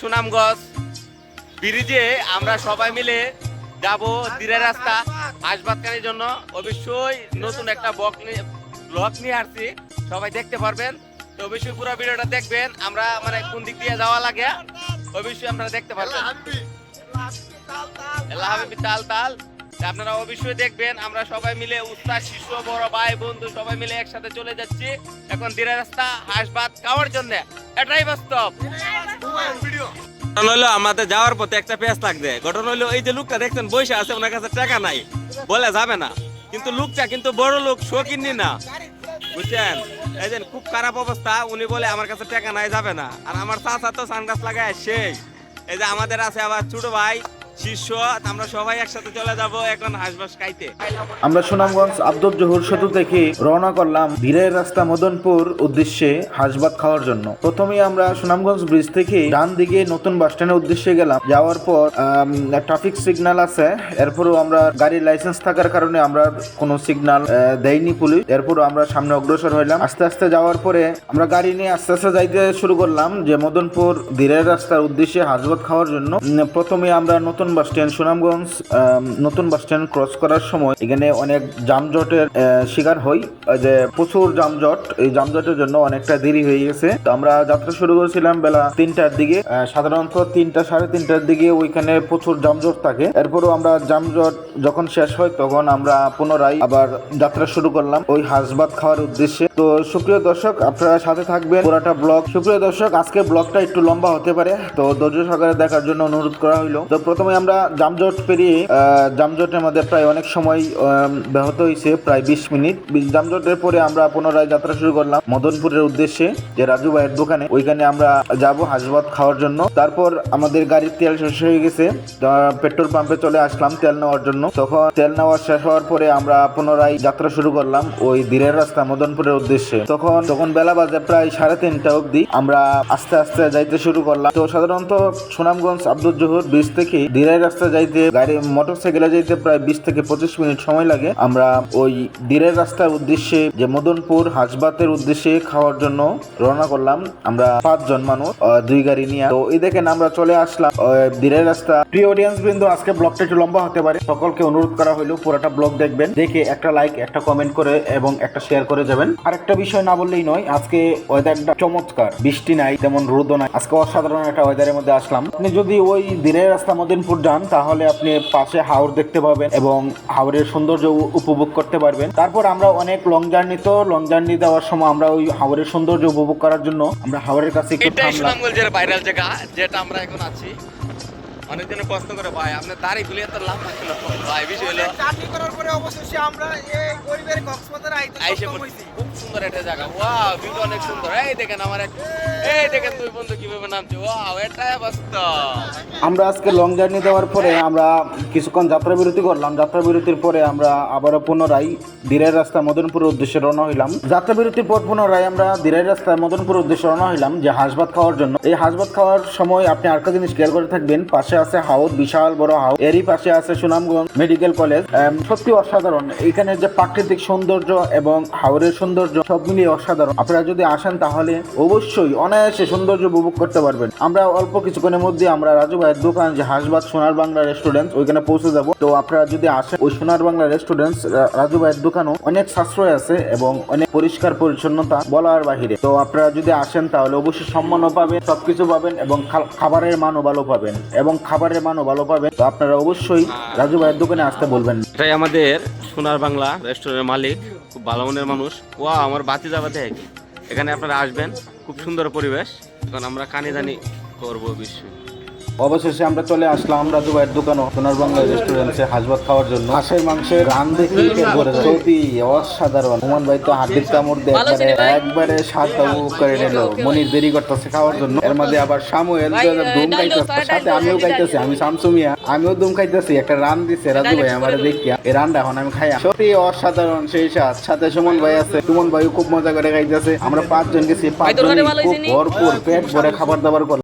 সুনামগঞ্জ ব্রিজে আমরা সবাই মিলে যাব তীরের রাস্তা হাসপাতালের জন্য। অবশ্যই নতুন একটা বক নিয়ে ব্লগ নিয়ে আসছি। সবাই দেখতে পারবেন। তো অবশ্যই পুরো ভিডিওটা দেখবেন। আমরা মানে কোন দিক দিয়ে যাওয়া লাগে, অবশ্যই আপনারা দেখতে পারবেন। তাল তাল। আপনারা অবশ্যই দেখবেন। আমরা সবাই মিলে উস্তাদ শিশু বড় ভাই, বন্ধু সবাই মিলে একসাথে চলে যাচ্ছি। এখন ধীরে রাস্তা হাসবাদ খাওয়ার জন্য। এটাই বাস্তব। আমাদের যাওয়ার একটা এই যে দেখছেন আছে, ওনার কাছে নাই। বলে যাবে না। কিন্তু কিন্তু বড় না বুঝছেন? এই যে খুব খারাপ অবস্থা, উনি বলে আমার কাছে নাই, যাবে না। আর আমার তো লাগায় এই যে আমাদের আছে আবার ছোট ভাই শিষ্য আমরা সবাই একসাথে চলে যাব এখন হাঁসবাস খাইতে। আমরা সুনামগঞ্জ আব্দুল জহুর সেতু থেকে রওনা করলাম ধীরের রাস্তা মদনপুর উদ্দেশ্যে হাঁসভাত খাওয়ার জন্য। প্রথমেই আমরা সুনামগঞ্জ ব্রিজ থেকে ডান দিকে নতুন বাস স্ট্যান্ডের উদ্দেশ্যে গেলাম। যাওয়ার পর ট্রাফিক সিগন্যাল আছে। এরপরও আমরা গাড়ির লাইসেন্স থাকার কারণে আমরা কোনো সিগন্যাল দেয়নি পুলিশ। এরপরও আমরা সামনে অগ্রসর হইলাম। আস্তে আস্তে যাওয়ার পরে আমরা গাড়ি নিয়ে আস্তে আস্তে যাইতে শুরু করলাম যে মদনপুর ধীরের রাস্তার উদ্দেশ্যে হাঁসভাত খাওয়ার জন্য। প্রথমে আমরা নতুন বাস স্ট্যান্ড সুনামগঞ্জ নতুন বাস স্ট্যান্ড ক্রস করার সময় এখানে অনেক যানজটের শিকার হই। যে প্রচুর যানজট, এই যানজটের জন্য অনেকটা দেরি হয়ে গেছে। তো আমরা যাত্রা শুরু করেছিলাম বেলা তিনটার দিকে সাধারণত তিনটা, সাড়ে তিনটার দিকে ওইখানে প্রচুর যানজট থাকে। এরপরও আমরা যানজট যখন শেষ হয়, তখন আমরা পুনরায় আবার যাত্রা শুরু করলাম ওই হাঁসভাত খাওয়ার উদ্দেশ্যে। তো সুপ্রিয় দর্শক, আপনারা সাথে থাকবেন পুরাটা ব্লগ। সুপ্রিয় দর্শক আজকে ব্লগটা একটু লম্বা হতে পারে, তো ধৈর্য সহকারে দেখার জন্য অনুরোধ করা হইল। তো প্রথমে আমরা জামজট পেরিয়ে জামজটের মধ্যে প্রায় অনেক সময় ব্যাহত হয়েছে, প্রায় বিশ মিনিট। জামজটের পরে আমরা পুনরায় যাত্রা শুরু করলাম মদনপুরের উদ্দেশ্যে, যে রাজু ভাইয়ের দোকানে। ওইখানে আমরা যাব হাঁসভাত খাওয়ার জন্য। তারপর আমাদের গাড়ির তেল শেষ হয়ে গেছে। পেট্রোল পাম্পে চলে আসলাম তেল নেওয়ার জন্য। তখন তেল নেওয়া শেষ হওয়ার পরে আমরা পুনরায় যাত্রা শুরু করলাম ওই ধীরের রাস্তা মদনপুরের উদ্দেশ্যে। তখন তখন বেলা বাজে প্রায় সাড়ে তিনটা অবধি। আমরা আস্তে আস্তে যাইতে শুরু করলাম। তো সাধারণত সুনামগঞ্জ, আব্দুল জহুর ব্রিজ থেকে ধীরের রাস্তা যাইতে, গাড়ি মোটর সাইকেলে যাইতে প্রায় বিশ থেকে পঁচিশ মিনিট সময় লাগে। আমরা ওই ধীরের রাস্তার উদ্দেশ্যে যে মদনপুর হাসবাতের উদ্দেশ্যে খাওয়ার জন্য রওনা করলাম। আমরা পাঁচজন মানুষ দুই গাড়ি নিয়ে। তো এই দেখেন আমরা চলে আসলাম ধীরের রাস্তা। প্রিয় অডিয়েন্স বৃন্দ আজকে ব্লগটা একটু লম্বা হতে পারে। সকলকে অনুরোধ করা হলো পুরোটা ব্লগ দেখবেন, দেখে একটা লাইক একটা কমেন্ট করে এবং একটা শেয়ার করে যাবেন। আর একটা বিষয় না বললেই নয়, আজকে ওয়েদারটা চমৎকার। বৃষ্টি নাই, তেমন রোদও নাই। আজকে অসাধারণ একটা ওয়েদারের মধ্যে আসলাম। আপনি যদি ওই দিনের রাস্তা মদিনপুর যান তাহলে আপনি পাশে হাওড় দেখতে পাবেন এবং হাওড়ের সৌন্দর্য উপভোগ করতে পারবেন। তারপর আমরা অনেক লং জার্নি তো লং জার্নি দেওয়ার সময় আমরা ওই হাওড়ের সৌন্দর্য উপভোগ করার জন্য আমরা হাওড়ের কাছে একটু থামলাম। ভাইরাল জায়গা যেটা আমরা এখন আছি। অনেকজনে প্রশ্ন করে ভাই আপনার দাড়ি গুলিয়ে তো লাভ ছিল ভাই বিষয় হলো চাকরি করার পরে অবশেষে আমরা এই গরিবের কক্সবাজার আইতে আইসে খুব সুন্দর একটা জায়গা। ওয়াও ভিউ অনেক সুন্দর। এই দেখেন আমার এক এই দেখেন দুই বন্ধু কীভাবে নামছে। ওয়াও এটাই বাস্তব আমরা আজকে লং জার্নি দেওয়ার পরে আমরা কিছুক্ষণ যাত্রা বিরতি করলাম। যাত্রা বিরতির পরে আমরা আবারও পুনরায় দিরের রাস্তা মদনপুরের উদ্দেশ্যে রওনা হইলাম। যাত্রা বিরতির পর পুনরায় আমরা দিরের রাস্তা মদনপুরের উদ্দেশ্যে রওনা হইলাম যে হাঁসভাত খাওয়ার জন্য। এই হাঁসভাত খাওয়ার সময় আপনি আরেকটা জিনিস খেয়াল করে থাকবেন, পাশে আছে হাউদ বিশাল বড় হাউদ এরই পাশে আছে সুনামগঞ্জ মেডিকেল কলেজ। সত্যি অসাধারণ। এখানে যে প্রাকৃতিক সৌন্দর্য এবং হাওড়ের সৌন্দর্য সব মিলিয়ে অসাধারণ। আপনারা যদি আসেন তাহলে অবশ্যই অনায়াসে সৌন্দর্য উপভোগ করতে পারবেন। আমরা অল্প কিছুক্ষণের মধ্যে আমরা রাজু ভাইয়ের দোকান যে হাসবাদ সোনার বাংলা রেস্টুরেন্ট, ওইখানে পৌঁছে যাব। তো আপনারা যদি আসেন, ওই সোনার বাংলা রেস্টুরেন্ট রাজু ভাইয়ের দোকানও অনেক সাশ্রয় আছে এবং অনেক পরিষ্কার পরিচ্ছন্নতা বলার বাহিরে। তো আপনারা যদি আসেন, তাহলে অবশ্যই সম্মানও পাবেন, সবকিছু পাবেন এবং খাবারের মানও ভালো পাবেন এবং খাবারের মানও ভালো পাবেন। তো আপনারা অবশ্যই রাজু ভাইয়ের দোকানে আসতে বলবেন। এটাই আমাদের সোনার বাংলা রেস্টুরেন্টের মালিক, খুব ভালো মনের মানুষ। ওয়া আমার বাতি যাবা দেখ। এখানে আপনারা আসবেন, খুব সুন্দর পরিবেশ। এখন আমরা কানি দানি করব বিশ্ব। অবশেষে আমরা চলে আসলাম রাজু ভাইয়ের দোকানও। সোনার বাংলা রেস্টুরেন্টে হাঁসভাত খাওয়ার জন্য। হাঁসের মাংসের রান দেখি সত্যি অসাধারণ। হুমান ভাই তো হাড্ডির কামড় দিয়ে একবারে একবারে স্বাদ উপভোগ করে নিল। মনির দেরি করতেছে খাওয়ার জন্য। এর মধ্যে আবার সামুয়েল দুম খাইতেছে। সাথে আমিও খাইতেছি আমি শামসুমিয়া আমিও দুম খাইতেছি। একটা রান দিছে রাজু ভাই আমার দেখিয়া। এই রানটা এখন আমি খাই সত্যি অসাধারণ সেই স্বাদ। সাথে সুমন ভাই আছে। সুমন ভাই খুব মজা করে খাইতেছে। আমরা পাঁচজন গেছি পাঁচজন খুব ভরপুর পেট ভরে খাবার দাবার করলাম।